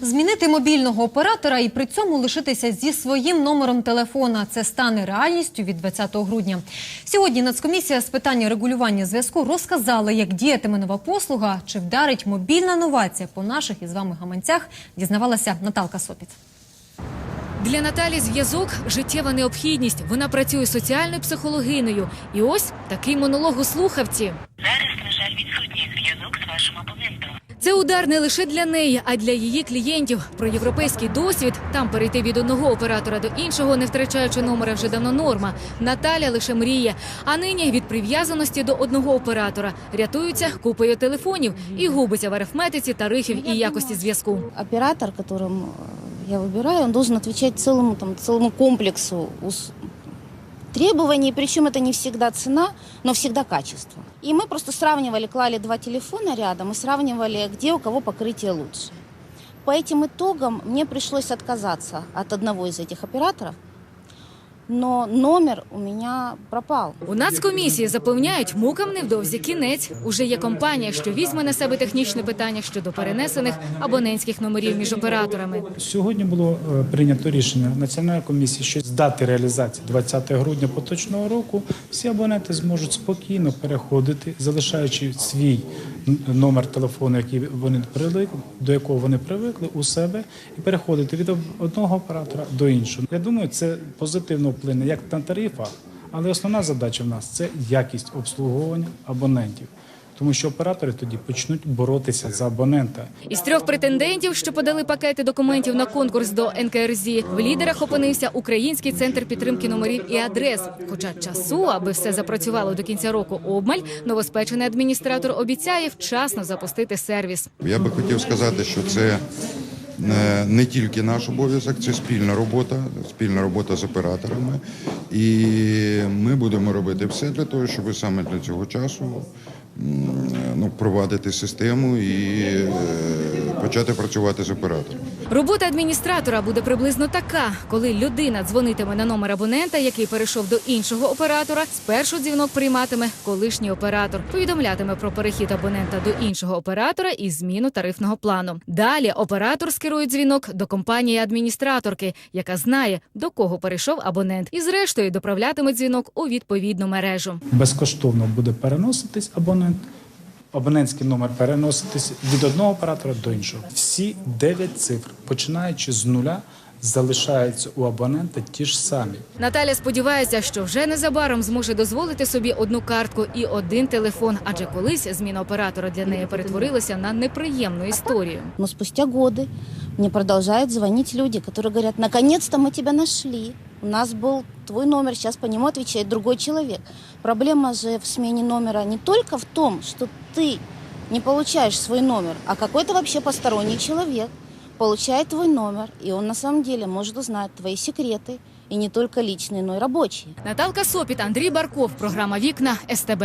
Змінити мобільного оператора і при цьому лишитися зі своїм номером телефона. Це стане реальністю від 20 грудня. Сьогодні Нацкомісія з питання регулювання зв'язку розказала, як діятиме нова послуга, чи вдарить мобільна новація по наших із вами гаманцях. Дізнавалася Наталка Сопіт. Для Наталі зв'язок життєва необхідність. Вона працює соціальною психологинею. І ось такий монолог у слухавці. Зараз, на жаль, відсутній зв'язок з вашим абонентом. Це удар не лише для неї, а й для її клієнтів. Про європейський досвід там перейти від одного оператора до іншого, не втрачаючи номера, вже давно норма. Наталя лише мріє. А нині від прив'язаності до одного оператора рятуються купою телефонів і губиться в арифметиці тарифів і якості зв'язку. оператор, которым э, я выбираю, он должен отвечать целому, там, целому комплексу ус- требований, причем это не всегда цена, но всегда качество. И мы просто сравнивали, клали два телефона рядом и сравнивали, где у кого покрытие лучше. По этим итогам мне пришлось отказаться от одного из этих операторов, но номер у меня пропал. У нацкомісії запевняють, мукам невдовзі кінець. Уже є компанія, що візьме на себе технічне питання щодо перенесених абонентських номерів між операторами. Сьогодні було е, прийнято рішення Національної комісії, що з дати реалізації 20 грудня поточного року всі абоненти зможуть спокійно переходити, залишаючи свій номер телефону, який вони привикли, до якого вони привикли у себе, і переходити від одного оператора до іншого. Я думаю, це позитивно вплине як на тарифах, але основна задача в нас це якість обслуговування абонентів. Тому що оператори тоді почнуть боротися за абонента. Із трьох претендентів, що подали пакети документів на конкурс до НКРЗ, в лідерах опинився Український центр підтримки номерів і адрес. Хоча часу, аби все запрацювало до кінця року, обмаль новоспечений адміністратор обіцяє вчасно запустити сервіс. Я би хотів сказати, що це не тільки наш обов'язок, це спільна робота, спільна робота з операторами. І ми будемо робити все для того, щоб саме для цього часу ну, провадити систему і е, почати працювати з операторами. Робота адміністратора буде приблизно така, коли людина дзвонитиме на номер абонента, який перейшов до іншого оператора. Спершу дзвінок прийматиме колишній оператор, повідомлятиме про перехід абонента до іншого оператора і зміну тарифного плану. Далі оператор скерує дзвінок до компанії адміністраторки, яка знає до кого перейшов абонент, і зрештою доправлятиме дзвінок у відповідну мережу. безкоштовно буде переноситись абонент. Абонентський номер переноситись від одного оператора до іншого. Всі 9 цифр, починаючи з нуля, залишаються у абонента ті ж самі. Наталя сподівається, що вже незабаром зможе дозволити собі одну картку і один телефон, адже колись зміна оператора для неї перетворилася на неприємну історію. Ну, спустя годы мне продолжают звонить люди, которые говорят, наконец-то мы тебя нашли. У нас был твой номер, сейчас по нему отвечает другой человек. Проблема же в смене номера не только в том, что ты не получаешь свой номер, а какой-то вообще посторонний человек получает твой номер, и он на самом деле может узнать твои секреты, и не только личные, но и рабочие. Наталка Сопіт, Андрій Барков, програма Вікна СТБ.